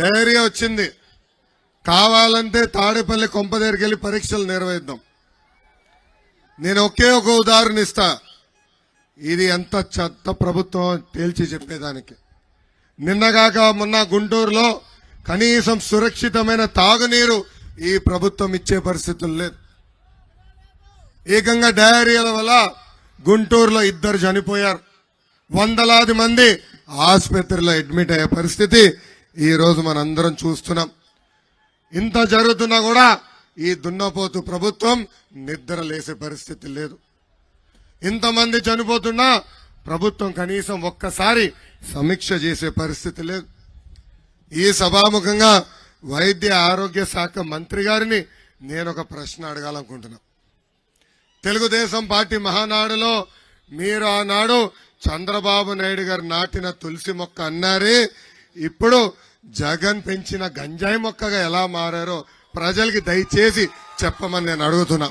ధైర్యం వచ్చింది. కావాలంటే తాడేపల్లి కొంప దగ్గరికి వెళ్ళి పరీక్షలు నిర్వహిద్దాం. నేను ఒకే ఒక ఉదాహరణ ఇస్తా. ఇది ఎంత చెత్త ప్రభుత్వం తేల్చి చెప్పేదానికి. నిన్నగాక మొన్న గుంటూరులో కనీసం సురక్షితమైన తాగునీరు ఈ ప్రభుత్వం ఇచ్చే పరిస్థితులు లేదు. ఏకంగా డయేరియాల వల్ల గుంటూరులో ఇద్దరు చనిపోయారు. వందలాది మంది ఆసుపత్రిలో అడ్మిట్ అయ్యే పరిస్థితి ఈరోజు మనందరం చూస్తున్నాం. ఇంత జరుగుతున్నా కూడా ఈ దున్నపోతు ప్రభుత్వం నిద్ర లేసే పరిస్థితి లేదు. ఇంతమంది చనిపోతున్నా ప్రభుత్వం కనీసం ఒక్కసారి సమీక్ష చేసే పరిస్థితి లేదు. ఈ సభాముఖంగా వైద్య ఆరోగ్య శాఖ మంత్రి గారిని నేను ఒక ప్రశ్న అడగాలనుకుంటున్నా. తెలుగుదేశం పార్టీ మహానాడులో మీరు ఆనాడు చంద్రబాబు నాయుడు గారు నాటిన తులసి మొక్క అన్నారే ఇప్పుడు జగన్ పెంచిన గంజాయి మొక్కగా ఎలా మారారో ప్రజలకి దయచేసి చెప్పమని నేను అడుగుతున్నా.